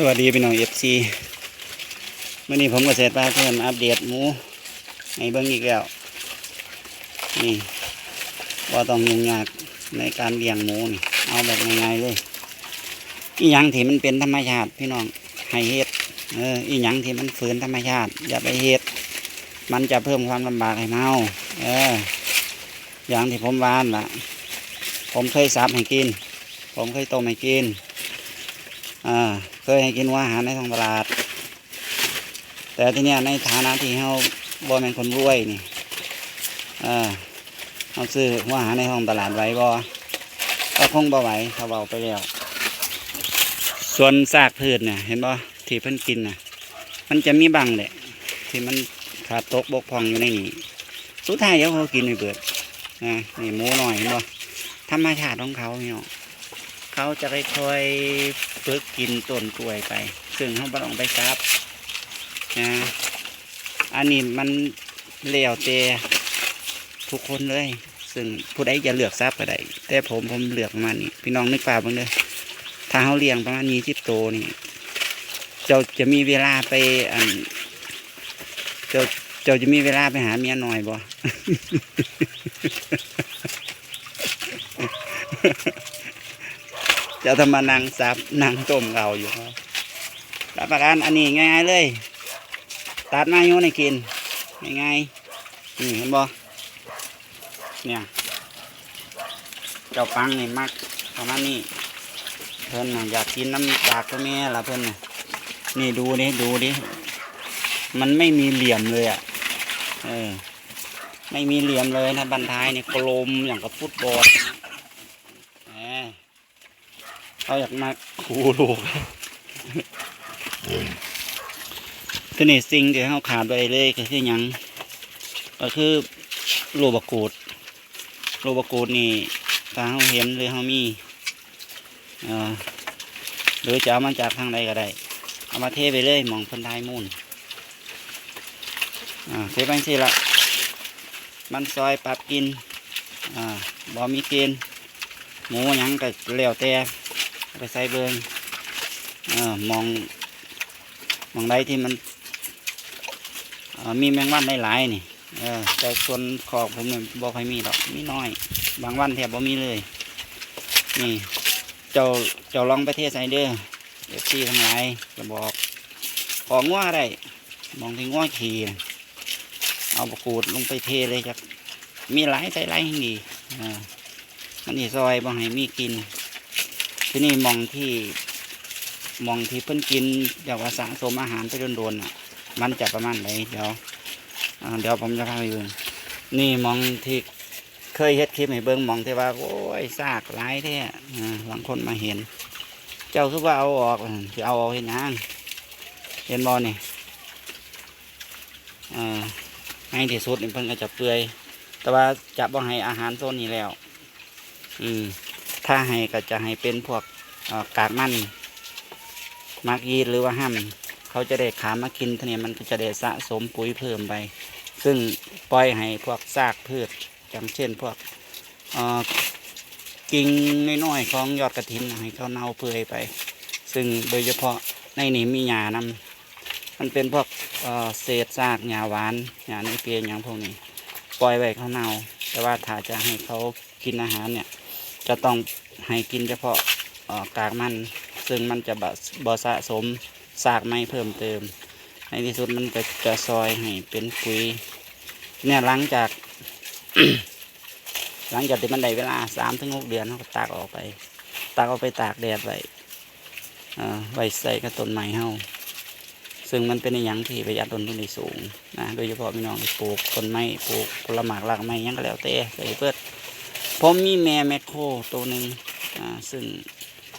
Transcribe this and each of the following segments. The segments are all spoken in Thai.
สวัสดีพี่น้องเอฟซีเมื่อนี้ผมก็เสร็จปลาเพื่อนอัปเดตหมูให้เบิ้องอีกแล้วนี่ว่าต้องยุ่งยากในการเลี้ยงหมูนี่เอาแบบง่ายๆเลย อีหยังที่มันเป็นธรรมชาติพี่น้องให้เฮ็ดเอออีหยังที่มันฝืนธรรมชาติอย่าไปเฮ็ดมันจะเพิ่มความลำบากให้เมาเออ อย่างที่ผมวานล่ะ ผมเคยสับให้กิน ผมเคยต้มให้กินอ่า เคยให้กินวอาหารในท้องตลาด แต่ที่เนี้ยในฐานะที่เขาบ่แม่นคนรวยนี่อ่าเขาซื้อวอาหารในท้องตลาดไว้บ่ก็คงบ่ไหวเขาเบาไปแล้วส่วนซากพืชเนี่ยเห็นบ่ที่เพิ่นกินน่ะ มันจะมีบังแหละที่มันขาดตกบกพร่องอยู่ในนี้สุดท้ายเดี๋ยวเขากินไปเบิดนะนี่หมูหน่อยเห็นบ่ธรรมชาติของเขาเนี่ยเขาจะค่อยๆ ฝึกกินต้นกล้วยไป ซึ่งเขาบ่ต้องไปซับนะอันนี้มันเลี้ยวเตทุกคนเลย ซึ่งผู้ใดจะเลือกซับก็ได้แต่ผมผมเลือกประมาณนี้ พี่น้องนึกภาบ้างเลยถ้าเขาเลี้ยงประมาณนี้สิบโตวนี่เจ้าจะมีเวลาไปอันเจ้าเจ้าจะมีเวลาไปหาเมียหน้อยบ่ เจะทำมานั่งซับนั่งต้มเราอยู่ครับรับประกันอันนี้ง่ายๆเลย ตัดมายนให้กินง่ายๆนี่เห็นบ่เนี่ยเจ้าปังนี่มักประมาณนี้เพิ่นน่ะอยากกินน้ำจากก็แม่ละเพิ่นน่ะนี่ดูดิดูดิมันไม่มีเหลี่ยมเลยอะเออไม่มีเหลี่ยมเลยนะบันท้ายนี่กลมอย่างกับฟุตบอล เขาอยากมาคูลูกตัวนี้สิ่งที่เขาขาดไปเลยก็คือยังก็คือโลบกูดโลบกูดนี่ถ้าเขาเห็นหรือเขามีอ่อหรือจะเอามาจากทางใดก็ได้ เอามาเทไปเลยหมองพันทายมูนอ่าเทไปสิละมันซอยปรับกินอ่าบ่มีเกณฑ์หมูยังก็แล้วแต่ ไปใส่เบิงอมองมองใดที่มันมีแมงวันหลายนี่แต่ส่วนขอบผมเนี่ยบอกให้มีดอกมีน้อย บางวันแทบบ่มีเลย นี่ เจ้าเจ้าลองไปเทใส่เด้อเอฟซีทั้งหลายจะบอกของง่วได้มองที่ง่วขี่เอาประกูดลงไปเทเลยจะมีหลายใส่หลายให้ดีเออมันนี่ซอยบ่ให้มีกิน ที่นี่มองที่มองที่เพิ่นกินอยากว่าสะสมอาหารไปโดนๆน่ะ มันจะประมาณไหนเดี๋ยวเดี๋ยวผมจะพาไปเบิ่งนี่มองที่เคยเฮ็ดคลิปให้เบิ่งมองที่ว่าโอ้ยซากหลายแท้อ่าบางคนมาเห็น เจ้าคือว่าเอาออกจะเอาออกเห็นยังเห็นบอนี่อ่าให้ที่สุดเพิ่นก็จะเปื่อย แต่ว่าจะบ่ให้อาหารโซนนี้แล้ว อืม ถ้าให้ก็จะให้เป็นพวกกากมันมักยีดหรือว่าห้ามเขาจะได้ขามากินทีนี้มันก็จะได้สะสมปุ๋ยเพิ่มไป ซึ่งปล่อยให้พวกซากพืชอย่างเช่นพวกกิ่งน้อยๆของยอดกระถินให้เขาเน่าเปื่อยไป ซึ่งโดยเฉพาะในนี้มีหญ้านำมันเป็นพวกเอ่อเศษซากหญ้าหวานหญ้าในเปียอย่างพวกนี้ ปล่อยไว้เขาเน่า แต่ว่าถ้าจะให้เขากินอาหารเนี่ย จะต้องให้กินเฉพาะกากมัน ซึ่งมันจะบะบสะสมสากไม้เพิ่มเติม ในที่สุดมันก็จะซอยให้เป็นปุ๋ยเนี่ยหลังจากหลังจากที่มันได้เวลาสามถึงหกเดือนเขาก็ตากออกไป ตากออกไปตากแดดไว้เอ่อไว้ใส่กับต้นไม้เฮาซึ่งมันเป็นอย่างที่ประหยัดต้นทุนได้สูงนะโดยเฉพาะพี่น้องปลูกต้นไม้ปลูกผลไม้รากไม้ยังก็แล้วแต่ใส่เพื่อ ผมมีแม่แมคโครตัวหนึ่งอ่าซึ่ง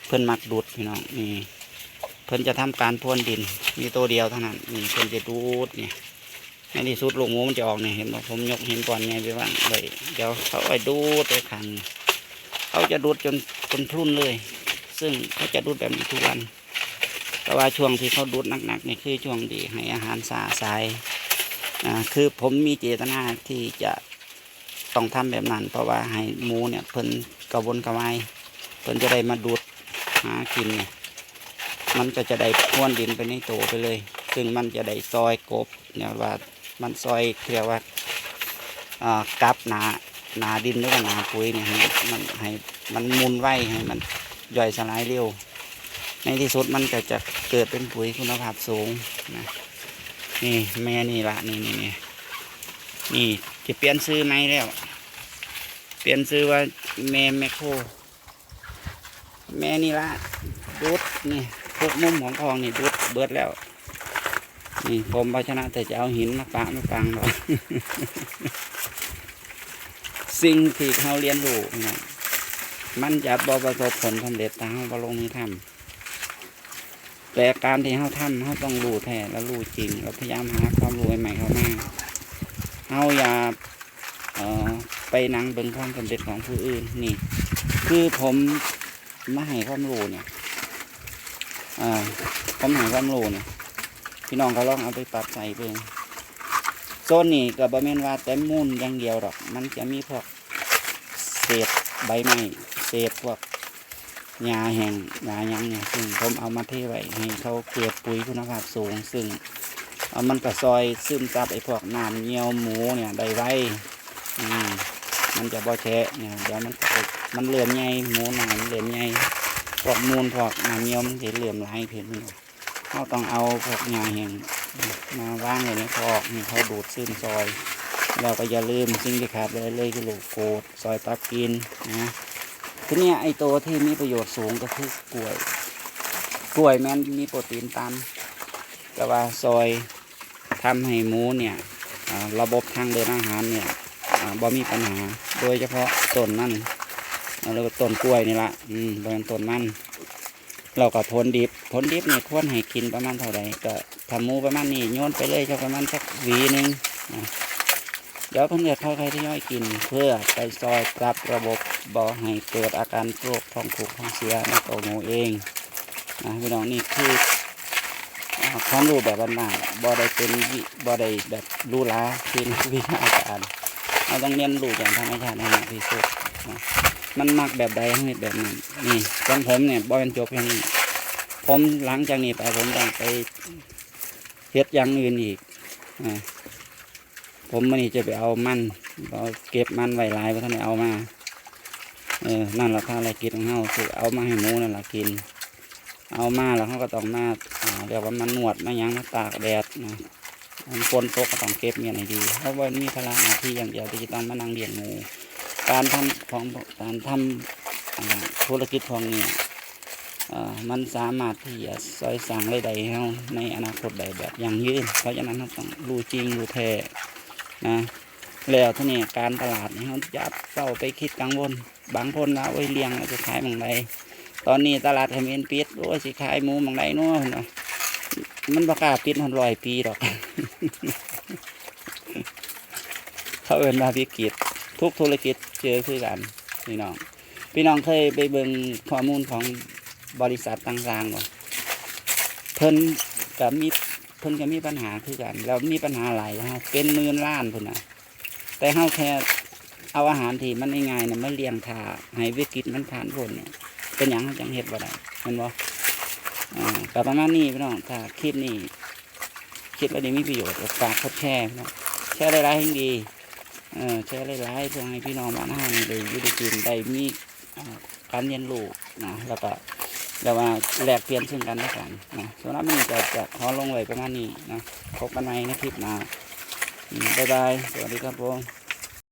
เพิ่นมักดูดพี่น้องนี่เพิ่นจะทำการพรวนดิน มีตัวเดียวเท่านั้นนี่เพิ่นจะดูดเนี่ยในที่สุดลูกหมูมันจะออกเนี่ยเห็นบอกผมยกเห็นก่อนไงไปว่างเลยเดี๋ยวเขาไปดูดไปขันเขาจะดูดจนจนพรุนเลย ซึ่งเขาจะดูดแบบนี้ทุกวัน แต่ว่าช่วงที่เขาดูดหนักๆนี่คือช่วงที่ให้อาหารสาสายอ่าคือผมมีเจตนาที่จะ ต้องทำแบบนั้น เพราะว่าให้หมูเนี่ยเพิ่นกระวนกระวายเพิ่นจะได้มาดูดหากินเนี่ยมันก็จะได้พ่วนดินไปในโตไปเลย ซึ่งมันจะได้ซอยกบเนี่ยว่ามันซอยเรียกว่าอ่ากับหนาหนาดินหรือว่าหนาปุ๋ยเนี่ยมันให้มันมุนไวให้มันย่อยสลายเร็ว ในที่สุดมันก็จะเกิดเป็นปุ๋ยคุณภาพสูงนะนี่แม่นี่ละนี่นี่นี่ นี่จะเปลี่ยนซื้อไหมแล้ว เปลี่ยนซื้อว่าแม่แมคโครแม่นี่ละดูดนี่ทุกมุมของคลองนี่ดูดเบิดแล้ว นี่ผมภาชนะแต่จะเอาหินมาปะมาฟังหรอกสิ่งที่เขาเรียนรู้นะมันจะบประสบผลสำเร็จถ้าเขาบ่ลงมือทำแต่การที่เขาทำเขาต้องรู้แท้และรู้จริงเราพยายามหาความรู้ใหม่เข้ามา เขาอย่าไปนั่งเบิ่งความสำเร็จของผู้อื่นนี่ คือผมมาให้ความรู้เนี่ยผมให้ความรู้เนี่ยพี่น้องก็ลองเอาไปปรับใส่เบิ่งโซนนี้ก็บ่แม่นว่าแต่มูลอย่างเดียวหรอก มันจะมีพวกเศษใบไม้เศษพวกหญ้าแห้งหญ้ายังเนี่ยซึ่งผมเอามาเทไว้ให้เขาเกิดปุ๋ยคุณภาพสูง ซึ่ง มันก็ซอยซึมซับไอ้พวกน้ำเงี้ยวหมูเนี่ยได้ไว้มันจะบ่แฉะเนี่ยเดี๋ยวมันมันเหลื่อมใหญ่หมูหนามเหลื่อมใหญ่พวกมูลพวกน้ำเงี้ยวมันจะเหลื่อมไหลายเพิ่นนี่เขาต้องเอาพวกหญ้าแห้งมาว่างไว้ในคอกนี่เขาดูดซึมซอย เราก็อย่าลืมสิ่งที่ขาดเลยเลยคือลูกโกดซอยตับกินนะทีนี้ไอตัวที่มีประโยชน์สูงก็คือกล้วย กล้วยแมันมีโปรตีนต่ำแต่ว่าซอย ทำให้หมูเนี่ยระบบทางเดินอาหารเนี่ยบ่มีปัญหา โดยเฉพาะต้นมันแล้วต้นกล้วยนี่ละอืมบริเวณต้นมันเราก็ผลดิบผลดิบเนี่ควรให้กินประมาณเท่าไหร่ก็ทำมูประมาณนี้โยนไปเลยจะประมาณสักหวีหนึ่งเดี๋ยวเพื่อนๆค่อยๆทยอยกิน เพื่อไปซอยปรับระบบบ่อให้เกิดอาการโรคท้องผูกท้องเสียในตัวหมูเองนะพี่น้องนี่คือ ความรู้แบบบ้านๆบ่ได้เป็นวิบ่ได้แบบรู้ล้าเป็นวิชาการเราต้องเรียนรู้อย่างธรรมชาติให้มากที่สุดมันมักแบบใดให้แบบนั้นนี่ของผมเนี่ยบ่เป็นจบแค่นี้ผมหลังจากนี้ไปผมต้องไปเฮ็ดอย่างอื่นอีกผมมันนี่จะไปเอามันเอาเก็บมันไว้ลายเพราะท่านเอามา เออนั่นแหละค่าอะไรกินของเฮาคือเอามาให้หมูนั่นแหละกิน เอามาแล้วเขาก็ต้องมาเรียกว่ามันนวดมายังมาตากแดดนะมันฝนตกก็ต้องเก็บเมียนให้ดี เพราะว่ามีภาระหน้าที่อย่างเดียวที่จะต้องมานั่งเลี้ยงหมูการทำของการทำอ่าธุรกิจของเนี่ยมันสามารถที่จะซอยสั่งรายได้ให้เราในอนาคตได้แบบยั่งยืน เพราะฉะนั้นเราต้องรู้จริงรู้แท้นะแล้วทีนี้การตลาดนี่เราจะเฝ้าไปคิดกังวล บางคนว่าโอ้เลี้ยงเราจะขายหมองใด ตอนนี้ตลาดเขมรปิดโอ้ยสิขายหมูมองใดเนาะเนมันประกล้าปิดหันรอยปีดอก เขาเอินมาวิกฤตทุกธุรกิจเจอคือกันพี่น้อง พี่น้องเคยไปเบิ่งข้อมูลของบริษัทต่างๆบ่เพิ่นกับมีเพิ่นก็มีปัญหาคือกัน แล้วมีปัญหาหลายฮะเป็นหมื่นล้านพุ่นนะแต่เฮาแค่เอาอาหารที่มันง่ายๆน่ะมาเลี้ยงท่าให้วิกฤตมันผ่านพ้นเนี่ย เป็นหยังเราจังเฮ็ดบ่ได้เห็นบ่อ่าก็ประมาณนี้พี่น้องถ้าคลิปนี้คิดว่าดีมีประโยชน์ฝากกดแชร์พี่น้องแชร์ได้หลายๆยิ่งดีเออแชร์หลายเพื่อให้พี่น้องบ้านเฮานี่ได้ยู่ได้กินได้มีการเรียนรู้นะแล้วก็แล้วว่าแลกเปลี่ยนซึ่งกันและกันนะสำหรับวันนี้ก็จะขอลงไว้ประมาณนี้นะพบกันใหม่ในคลิปหน้าบ๊ายบาย สวัสดีครับผม